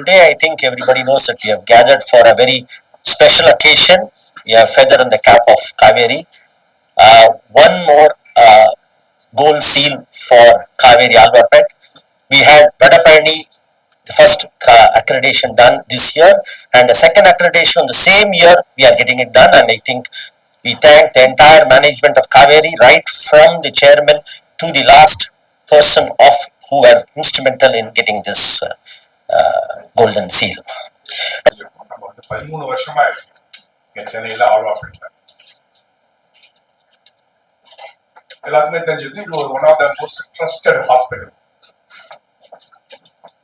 today I think everybody knows that we have gathered for a very special occasion, a feather in the cap of Kaveri. Uh, one more uh, gold seal for Kaveri Alvapet. We had Vadapalani, the first uh, accreditation done this year, and the second accreditation on the same year, we are getting it done, and I think we thank the entire management of Kaveri, right from the chairman to the last person of who were instrumental in getting this uh, golden seal பதிமூணு வருஷமா சென்னையில all of எல்லாத்துக்குமே தெரிஞ்சது இது ஒரு one of the most trusted hospital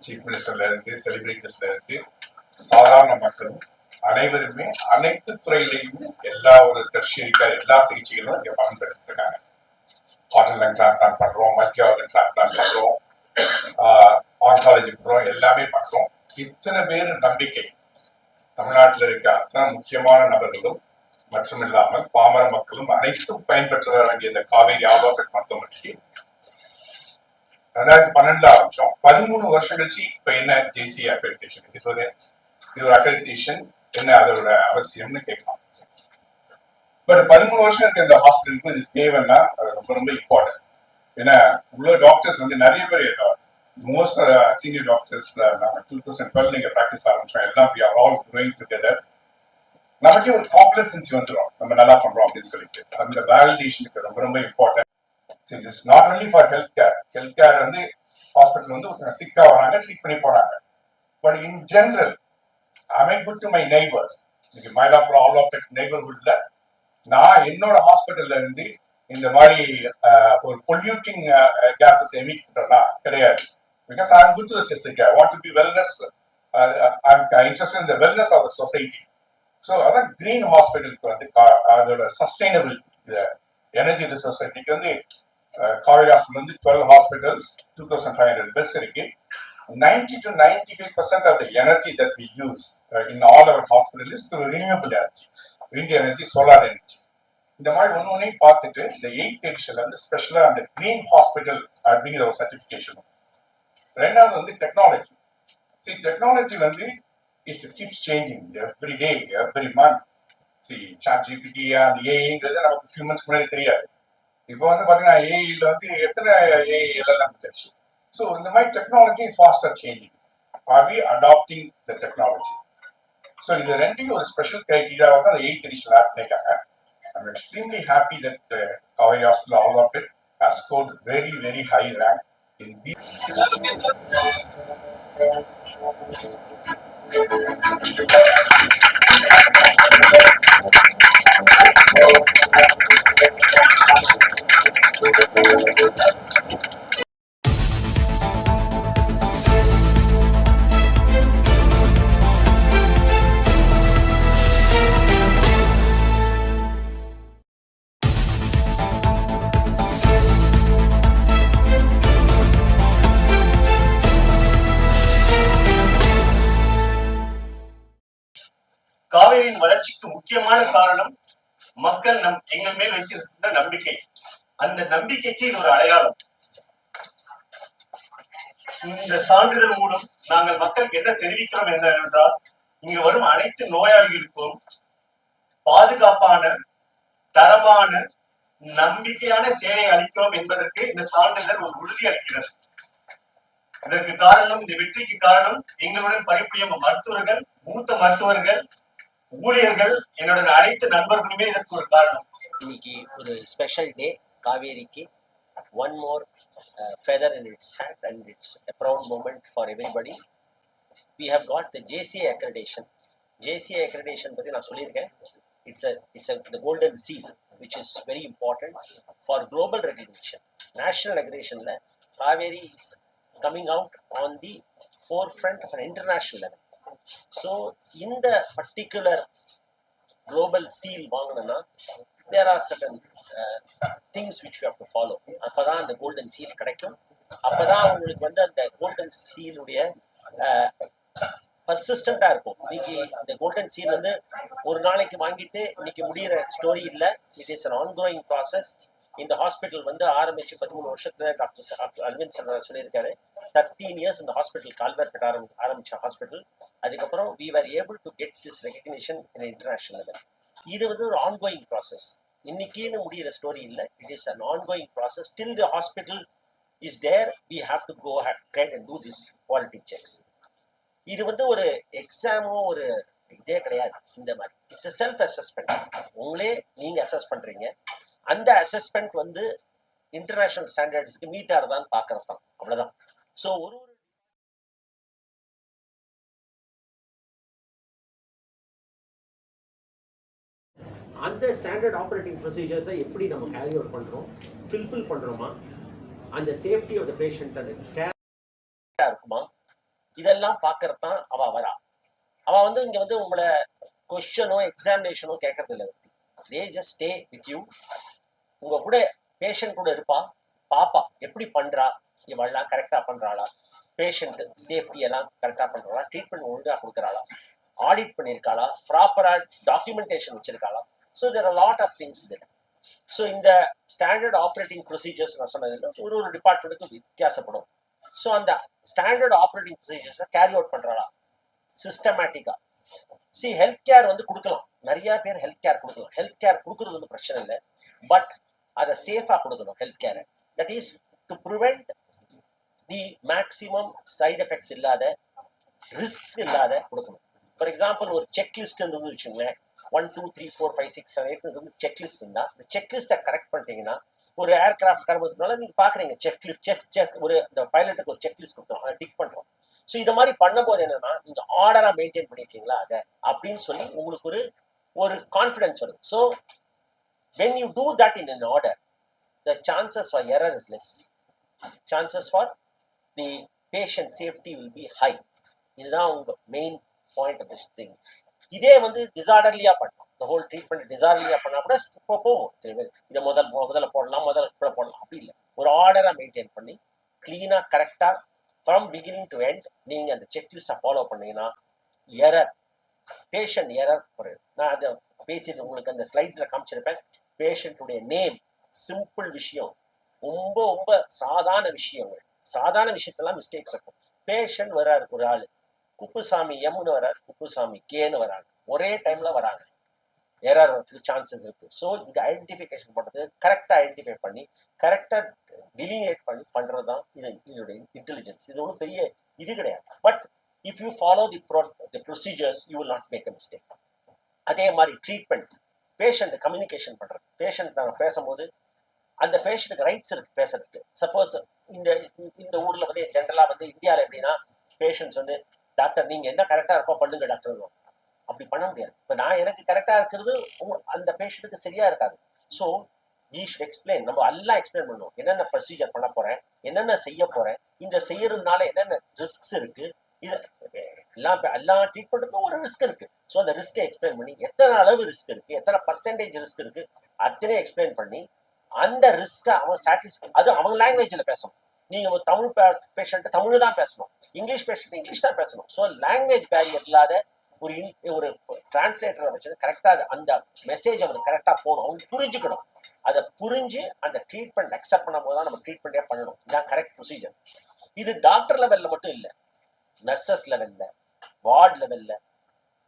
chief மினிஸ்டர்ல இருந்து செலிபிரிட்டிஸ்ல இருந்து சாதாரண மக்களும் அனைவருமே அனைத்து துறையிலையும் எல்லா ஒரு டெர்ஷியரிக்கா எல்லா சிகிச்சைகளும் இங்க பயன்படுத்திட்டு இருக்காங்க ஹார்ட் லங் பண்றோம் மல்டி ஆர்கன் பண்றோம். ஆர்காலஜி புறம். எல்லாமே பார்த்தோம் இத்தனை பேர் நம்பிக்கை. தமிழ்நாட்டில் இருக்க அத்தனை முக்கியமான நபர்களும் மற்றும் இல்லாமல் பாமர மக்களும் அனைத்தும் பயன்பெற்ற வேண்டிய இந்த காவேரி ஆலோசனை மருத்துவமனைக்கு ரெண்டாயிரத்தி பன்னெண்டுல ஆரம்பிச்சோம். பதிமூணு வருஷம் கழிச்சு இப்ப என்ன ஜேசி அக்ரெடிடேஷன் இது ஒரு இது ஒரு அக்ரெடிடேஷன் என்ன அதோட அவசியம்னு கேட்கலாம். பட் பதிமூணு வருஷம் இருக்க இந்த ஹாஸ்பிட்டலுக்கு இது தேவைன்னா அது ரொம்ப ரொம்ப இம்பார்ட்டன்ட் ஏன்னா உள்ள டாக்டர்ஸ் வந்து நிறைய பேர் மோஸ்ட் சீனியர் டாக்டர்ஸ் நாங்கள் டூ தௌசண்ட் டுவெல் நீங்க ப்ராக்டிஸ் ஆரம்பிச்சோம். எல்லாம் we are all growing together நமக்கே ஒரு காம்ப்ளசன்சி வந்துடும் நம்ம நல்லா பண்றோம் அப்படின்னு சொல்லிட்டு. அந்த வேலிடேஷனுக்கு ரொம்ப ரொம்ப important it's not only for health care health care வந்து ஹாஸ்பிட்டல் வந்து ஒருத்தங்க சிக்கா வராங்க ட்ரீட் பண்ணி போறாங்க. But in general I good to my neighbours இன்னைக்கு மயிலாப்புரம் ஆல் ஆஃப் நெய்பர்ஹுட்ல நான் என்னோட ஹாஸ்பிட்டல்ல இருந்து இந்த மாதிரி uh, ஒரு பொல்யூட்டிங் கேசஸ் எமிட் பண்றேன்னா கிடையாது. Because I good to sister I want to be wellness I interest in the wellness of the society so அதான் கிரீன் ஹாஸ்பிட்டலுக்கு வந்து கா- அதோட சஸ்டைனபிலிட்டி எனர்ஜி ரிசோர்ஸ் இன்னைக்கு வந்து அஹ், காவேரி ஹாஸ்பிட்டல் வந்து twelve hospitals two thousand five hundred beds இருக்கு. Ninety to ninety five percent of the energy that we use in all our hospital is through renewable energy wind energy solar energy இந்த மாதிரி ஒன்று ஒன்றையும் பார்த்துட்டு இந்த eighth எடிஷன்ல வந்து ஸ்பெஷலாக அந்த கிரீன் ஹாஸ்பிட்டல் அப்படிங்கிற ஒரு சர்டிஃபிகேஷனும் ரெண்டாவது வந்து டெக்னாலஜி சரி டெக்னாலஜி வந்து is keeps changing every day every month சரி சாட் ஜிபிடியா அந்த ஏஐங்கிறது நமக்கு ஃபியூ மந்த்ஸ் முன்னாடி தெரியாது. இப்போ வந்து பார்த்தீங்கன்னா ஏஐயில் வந்து எத்தனை ஏஐ எல்லாம் நமக்கு தெரிச்சு ஸோ இந்த மாதிரி technology faster changing are we adapting the technology so இது ரெண்டையும் ஒரு ஸ்பெஷல் கிரைட்டீரியா வந்து அந்த எயித் எடிஷன் ஆட் பண்ணிட்டாங்க. I'm extremely happy that uh, hospital all of it has has very very high rank Claro que முக்கியமான காரணம் மக்கள் நம் எங்கள் மேல் வைத்திருந்த நம்பிக்கை. அந்த நம்பிக்கைக்கு இது ஒரு அடையாளம். இந்த சான்றிதழ் மூலம் நாங்கள் மக்களுக்கு என்ன தெரிவிக்கிறோம் என்னவென்றால் இங்கு வரும் அனைத்து நோயாளிகளுக்கும் பாதுகாப்பான தரமான நம்பிக்கையான சேவை அளிக்கிறோம் என்பதற்கு இந்த சான்றிதழ் ஒரு உறுதி அளிக்கிறது. இதற்கு காரணம் இந்த வெற்றிக்கு காரணம் எங்களுடன் பணிபுரியும் மருத்துவர்கள் மூத்த மருத்துவர்கள் ஊழியர்கள் என்னோட அனைத்து நண்பர்களுமே இதற்கு ஒரு காரணம். இன்னைக்கு ஒரு ஸ்பெஷல் டே காவேரிக்கு one more feather in its hand and it's a proud moment for everybody we have got the JCI accreditation JCI accreditation பற்றி நான் சொல்லியிருக்கேன். It's a it's a the golden seal which is very important for global recognition national அக்ரேஷனில் Kauvery is coming out on the four front of an international level so இந்த particular global seal வாங்கணும்னா there are certain things which you have to follow அப்போதான் அந்த golden seal கிடைக்கும். அப்பதான் உங்களுக்கு வந்து அந்த golden சீலுடைய பர்சிஸ்டண்டா இருக்கும். இன்னைக்கு இந்த கோல்டன் சீல் வந்து ஒரு நாளைக்கு வாங்கிட்டு இன்னைக்கு முடிகிற ஸ்டோரி இல்லை. It is an ongoing process இந்த ஹாஸ்பிட்டல் வந்து ஆரம்பிச்சு பதிமூணு வருஷத்துல டாக்டர் அரவிந்த் சார் சொல்லியிருக்காரு. தேர்ட்டீன் இயர்ஸ் இந்த ஹாஸ்பிட்டல் கால்வேர்பேட் ஆரம்பி ஆரம்பிச்ச ஹாஸ்பிட்டல் அதுக்கப்புறம் we are able to get this recognition in international level இது வந்து ஒரு ஆன்கோயிங் ப்ராசஸ் இன்னைக்குன்னு முடியிற ஸ்டோரி இல்லை. It is an ongoing process till the hospital is there we have to go tried and do this quality checks இது வந்து ஒரு எக்ஸாமோ ஒரு இதே கிடையாது. இந்த மாதிரி. இட்ஸ் செல்ஃப் அசஸ்மெண்ட் உங்களே நீங்க அசஸ் பண்றீங்க. அந்த அசஸ்மெண்ட் வந்து இன்டர்நேஷனல் ஸ்டாண்டர்ட்ஸ்க்கு மீட் ஆகிறதான்னு பார்க்குறது தான் அவ்வளவுதான். ஸோ ஒரு ஒரு அந்த ஸ்டாண்டர்ட் ஆப்ரேட்டிங் ப்ரொசீஜர்ஸை எப்படி நம்ம கேரி அவுட் பண்ணுறோம் ஃபில்ஃபில் பண்ணுறோமா அந்த சேஃப்டி ஆஃப் த பேஷண்ட் அந்த கேர் இருக்குமா? இதெல்லாம் பார்க்கறது தான் அவ வரா. அவ வந்து இங்க வந்து உங்களை கொஸ்டனோ எக்ஸாமினேஷனோ கேட்கறது இல்லை they just stay with you உங்க கூட பேஷண்ட் கூட இருப்பா. பாப்பா எப்படி பண்றா? இவெல்லாம் கரெக்டா பண்றாளா? பேஷண்ட் சேஃப்டி எல்லாம் கரெக்டா பண்றாளா? ட்ரீட்மெண்ட் ஒழுங்காக கொடுக்குறாளா? ஆடிட் பண்ணியிருக்காளா? ப்ராப்பரா documentation வச்சிருக்காளா? So there lot of things there so இந்த ஸ்டாண்டர்ட் ஆப்ரேட்டிங் ப்ரொசீஜர்ஸ் நான் சொன்னதில் ஒரு ஒரு டிபார்ட்மெண்ட்டுக்கு வித்தியாசப்படும். ஸோ அந்த ஸ்டாண்டர்ட் ஆப்ரேட்டிங் ப்ரொசீஜர்ஸை கேரி அவுட் பண்ணுறாளா சிஸ்டமேட்டிக்கா சி ஹெல்த் கேர் வந்து கொடுக்கலாம். நிறைய பேர் ஹெல்த் கேர் கொடுக்கலாம். ஹெல்த் கேர் கொடுக்கறது ஒன்றும் பிரச்சனை இல்லை. பட் அதை சேஃபாக கொடுக்கணும் health கேரை that is to prevent the maximum side effects இல்லாத ரிஸ்க்ஸ் இல்லாத கொடுக்கணும். ஃபார் எக்ஸாம்பிள் ஒரு செக் லிஸ்ட் இருந்து வச்சுங்களேன் one two three four five six seven eight வந்து செக் லிஸ்ட் இந்த செக் லிஸ்ட்டை கரெக்ட் பண்ணிட்டீங்கன்னா ஒரு ஏர்கிராஃப்ட் கிளம்புறதுனால நீங்க பார்க்குறீங்க செக் லிஸ்ட் செக் செக் ஒரு இந்த பைலட்டுக்கு ஒரு செக் லிஸ்ட் கொடுத்தோம் டிக் பண்ணுறோம் ஸோ இந்த மாதிரி பண்ணும்போது என்னன்னா நீங்கள் ஆர்டராக மெயின்டைன் பண்ணியிருக்கீங்களா அதை அப்படின்னு சொல்லி உங்களுக்கு ஒரு ஒரு கான்ஃபிடன்ஸ் வரும் so when you do that in an order the chances for error is less chances for the patient safety will be high இதுதான் உங்கள் main point of this thing இதே வந்து டிசார்டர்லியா பண்ணலாம். இந்த ஹோல் ட்ரீட்மெண்ட் டிசார்டர்லியா பண்ணா கூட இப்போ போகும். சில பேர் இதை முதல் முதல்ல போடலாம் முதல்ல கூட போடலாம். அப்படி இல்லை. ஒரு ஆர்டரை மெயின்டைன் பண்ணி கிளீனா கரெக்டா ஃப்ரம் பிகினிங் டு எண்ட் நீங்க அந்த செக்லிஸ்ட்டை ஃபாலோ பண்ணீங்கன்னா எரர் பேஷண்ட் எரர் குறையும் நான் அதை பேசிட்டு உங்களுக்கு அந்த ஸ்லைட்ஸில் காமிச்சிருப்பேன். பேஷண்ட்டுடைய நேம் சிம்பிள் விஷயம். ரொம்ப ரொம்ப சாதாரண விஷயங்கள். சாதாரண விஷயத்தெல்லாம் மிஸ்டேக்ஸ் இருக்கும். பேஷண்ட் வர்றார் ஒரு ஆள். குப்புசாமி எம்னு வராரு குப்புசாமி கேன்னு வராங்க. ஒரே டைம்ல வராங்க. எரர் வரதுக்கு சான்சஸ் இருக்கு. ஸோ இது ஐடென்டிஃபிகேஷன் பண்றது கரெக்டாக ஐடென்டிஃபை பண்ணி கரெக்டாக டிலினேட் பண்ணி பண்றது தான் இது இதோடைய இன்டெலிஜென்ஸ் இது ஒன்றும் பெரிய இது கிடையாது. But if you follow the pro the procedures you will not make a mistake அதே மாதிரி ட்ரீட்மெண்ட் பேஷண்ட் கம்யூனிகேஷன் பண்றது. பேஷண்ட் நாங்கள் பேசும்போது அந்த பேஷண்ட்டுக்கு ரைட்ஸ் இருக்கு பேசுறதுக்கு. சப்போஸ் இந்த இந்த ஊர்ல வந்து ஜென்ரலா வந்து இந்தியாவில் எப்படின்னா பேஷண்ட்ஸ் வந்து டாக்டர் நீங்க என்ன கரெக்டா இருக்கோ பண்ணுங்க டாக்டர். அப்படி பண்ண முடியாது. இப்ப நான் எனக்கு கரெக்டா இருக்கிறது உங்க- அந்த பேஷண்ட்டுக்கு சரியா இருக்காது. ஸோ ஈஷ் எக்ஸ்பிளைன் நம்ம எல்லாம் எக்ஸ்பிளைன் பண்ணுவோம். என்னென்ன ப்ரொசீஜர் பண்ண போறேன் என்னென்ன செய்ய போறேன் இந்த செய்யறதுனால என்னென்ன ரிஸ்க்ஸ் இருக்கு இது எல்லா எல்லா ட்ரீட்மெண்ட்டுக்கும் ஒரு ரிஸ்க் இருக்கு. ஸோ அந்த ரிஸ்க்கை எக்ஸ்பிளைன் பண்ணி எத்தனை அளவு ரிஸ்க் இருக்கு எத்தனை பர்சன்டேஜ் ரிஸ்க் இருக்கு அத்தனை எக்ஸ்பிளைன் பண்ணி அந்த ரிஸ்க்கை அவன் சாட்டிஸ்ஃபை அது அவங்க லாங்குவேஜ்ல பேசணும். நீங்க ஒரு தமிழ் பேஷண்ட் தமிழ் தான் பேசணும். இங்கிலீஷ் பேஷண்ட் இங்கிலீஷ் தான் பேசணும். ஸோ லாங்குவேஜ் பேரியர் இல்லாத ஒரு இன் ஒரு டிரான்ஸ்லேட்டரை வச்சு கரெக்டாக அந்த மெசேஜ் அவனுக்கு கரெக்டாக போகணும். அவனுக்கு புரிஞ்சுக்கணும். அதை புரிஞ்சு அந்த ட்ரீட்மெண்ட் அக்செப்ட் பண்ணும்போது தான் நம்ம ட்ரீட்மெண்ட்டே பண்ணணும். இதுதான் கரெக்ட் ப்ரொசீஜர் இது டாக்டர் லெவல்ல மட்டும் இல்லை. நர்சஸ் லெவல்ல வார்டு லெவல்ல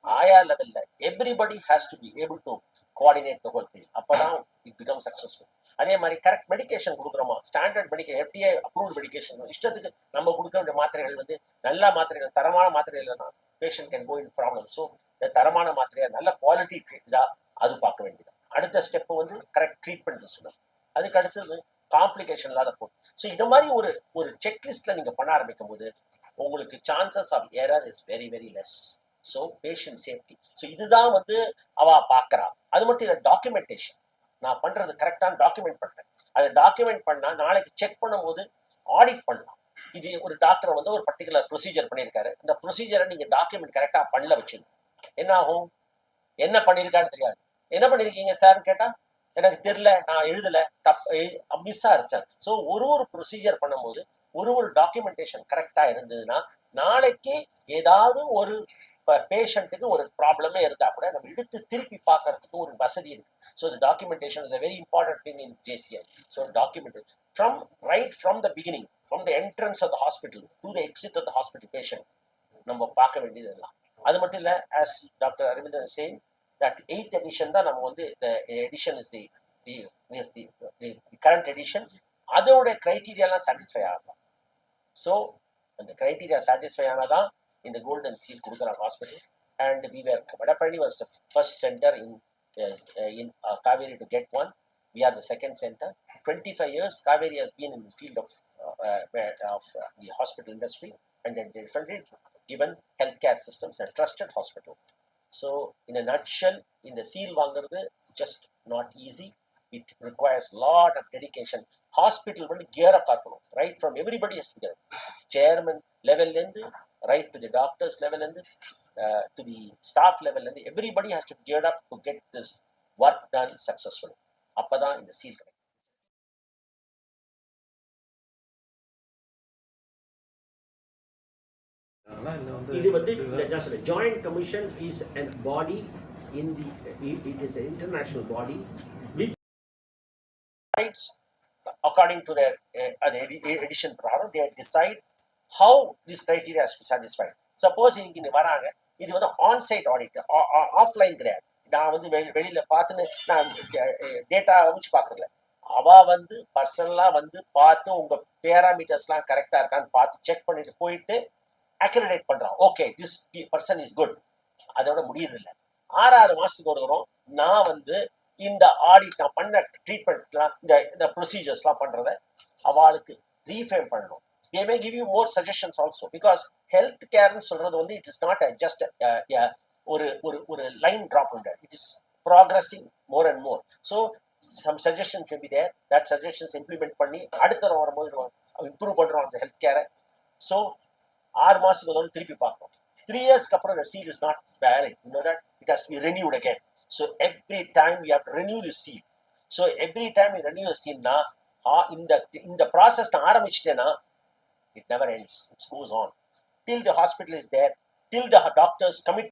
ஆயா லெவல்ல everybody has to be able to coordinate the whole thing அப்பதான் இட் பிகம் சக்ஸஸ்ஃபுல் அதே மாதிரி correct medication கொடுக்குறோமா? Standard medication FDA approved medication இஷ்டத்துக்கு நம்ம கொடுக்க வேண்டிய மாத்திரைகள் வந்து நல்ல மாத்திரைகள் தரமான மாத்திரைகள் இல்லைன்னா patient can go in problem so இந்த தரமான மாத்திரையாக நல்ல குவாலிட்டி இதா அது பார்க்க வேண்டியது அடுத்த ஸ்டெப் வந்து கரெக்ட் ட்ரீட்மெண்ட் சொல்லணும். அதுக்கு அடுத்தது காம்ப்ளிகேஷன் இல்லாத போகும் ஸோ இந்த மாதிரி ஒரு ஒரு செக்லிஸ்ட்ல நீங்க பண்ண ஆரம்பிக்கும் போது உங்களுக்கு chances of error is very very less so patient safety so இதுதான் வந்து அவ பார்க்கறா அது மட்டும் இல்லை டாக்குமெண்டேஷன் நான் பண்றது கரெக்டான டாக்குமெண்ட் பண்றேன். அதை டாக்குமெண்ட் பண்ணா நாளைக்கு செக் பண்ணும்போது ஆடிட் பண்ணலாம். இது ஒரு டாக்டர் வந்து ஒரு பர்டிகுலர் ப்ரொசீஜர் பண்ணியிருக்காரு. இந்த ப்ரொசீஜரை நீங்க டாக்குமெண்ட் கரெக்டா பண்ணல வச்சுக்கணும் என்ன ஆகும்? என்ன பண்ணியிருக்கான்னு தெரியாது. என்ன பண்ணிருக்கீங்க சார்னு கேட்டா எனக்கு தெரியல நான் எழுதல தப் மிஸ்ஸா இருச்சேன். ஸோ ஒரு ஒரு ப்ரொசீஜர் பண்ணும்போது ஒரு ஒரு டாக்குமெண்டேஷன் கரெக்டா இருந்ததுன்னா நாளைக்கு ஏதாவது ஒரு இப்போ பேஷண்ட்டுக்கு ஒரு ப்ராப்ளமே இருந்தால் கூட நம்ம எடுத்து திருப்பி பார்க்கறதுக்கு ஒரு வசதி இருக்கு. ஸோ இந்த documentation is very very important thing in JCI. So documented right from the beginning from the entrance entrance of the hospital to the exit of the hospital நம்ம பார்க்க வேண்டியது எல்லாம். அது மட்டும் இல்லை as doctor Aravindan said that eighth edition தான் நம்ம வந்து இந்த edition is the the the current edition அதோட க்ரைட்டீரியாலாம் சாட்டிஸ்ஃபை ஆகலாம் ஸோ அந்த criteria satisfy ஆனாதான் இந்த கோல்டன் சீல் கொடுக்குறாங்க hospital and we were Vadapalani was the first center in in Kauvery to get one we are the second center 25 years kaveri has been in the field of uh, uh, of uh, the hospital industry and then differently given healthcare systems and trusted hospital so in a nutshell in the seal வாங்குறது just not easy it requires lot of dedication hospital வந்து gear up ஆக்கணும் right from everybody has to get up. chairman level இருந்து right to the doctors level இருந்து uh, to the staff level இருந்து everybody has to gear up to get this work done successfully அப்பதான் இந்த seal கிடைக்கும் அதெல்லாம் இல்லை வந்து இது வந்து இந்த joint commission is an body in the it is international body which decides according to their uh, uh, the edi- edition பிரகாரம் they decide how this criteria satisfied suppose be இன்னைக்கு வராங்க இது வந்து ஆன் சைட் ஆடிட் ஆஃப்லைன் கிடையாது. நான் வந்து வெளி வெளியில பார்த்துன்னு நான் டேட்டா அமைச்சு பார்க்கறதில்ல. அவ வந்து பர்சனலாக வந்து பார்த்து உங்க பேராமீட்டர்ஸ்லாம் கரெக்டாக இருக்கான்னு பார்த்து செக் பண்ணிட்டு போயிட்டு அக்ரிடேட் பண்றான் okay this person is good அதோட முடியறதில்ல. ஆறாறு மாசத்துக்கு ஒரு நான் வந்து இந்த ஆடிட் நான் பண்ண ட்ரீட்மெண்ட்லாம் இந்த இந்த ப்ரொசீஜர்ஸ்லாம் பண்ணுறத அவளுக்கு ரீஃபேம் பண்ணணும். They may give you more suggestions also because health கேர்னு சொல்றது வந்து இட் இஸ் நாட் ஜஸ்ட் ஒரு ஒரு ஒரு லைன் ட்ராப் உண்டு it is progressing more and more so some suggestion can be there that suggestions implement பண்ணி அடுத்த தரம் வரும்போது இம்ப்ரூவ் பண்ணுறோம் அந்த ஹெல்த் கேரை ஸோ ஆறு மாதத்துக்கு ஒரு திருப்பி பார்க்குறோம் த்ரீ இயர்ஸ்க்கு அப்புறம் the seal is not valid. You know that? It has to be renewed again. So every time we have to renew the seal. Renew சீல்னா இந்த இந்த ப்ராசஸ் நான் ஆரம்பிச்சிட்டேன்னா it never ends. It goes on. Till the hospital is there till the doctors commit